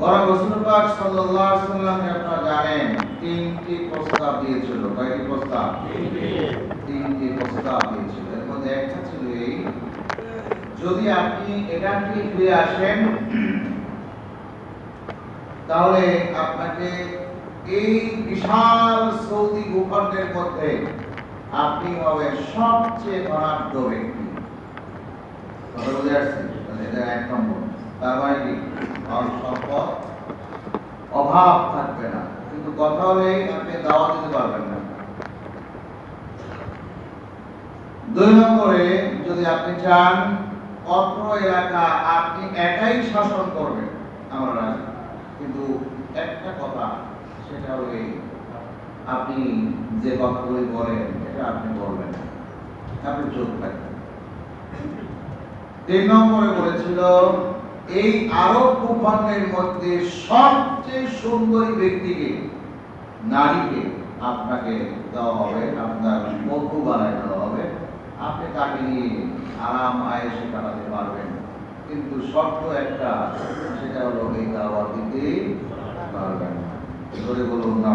বড় রসুল পাক সাল্লামকে আপনারা জানেন তিনটি প্রস্তাব দিয়েছিল। কয়টি প্রস্তাব? তিনটি। প্রস্তাব দিয়েছিল। এর মধ্যে একটা ছিল এই যদি আপনি এখান থেকে ফিরে আসেন তাহলে আপনাকে এই বিশাল সৌদি ভূখণ্ডের মধ্যে আপনি হবেন সবচেয়ে ধনাঢ্য ব্যক্তি। কথা বুঝে আসছে? এটা এক নম্বর। তার মানে কি? অভাব থাকবে না। কিন্তু কথা হলেই আপনি দাওয়া দিতে পারবেন না। দুই নম্বরে, যদি আপনি চান, অত্র এলাকা আপনি একাই শাসন করবেন আমরা কিন্তু একটা কথা, সেটা হলো আপনি যে কথাগুলি বলেন, এটা আপনি বলবেন। আপনি চুপ থাকবেন। তিন নম্বরে বলেছিল এই আরব ভূখণ্ডের মধ্যে সবচেয়ে সুন্দরী ব্যক্তিকে নারীকে আপনাকে দেওয়া হবে, আপনার বন্ধু বানায় দেওয়া হবে। আপনি তাকে নিয়ে আরাম আয়েসে কাটাতে পারবেন। কিন্তু শর্ত একটা, সেটা হলো এই দাওয়া দিতে পারবেন। জোরে বলুন না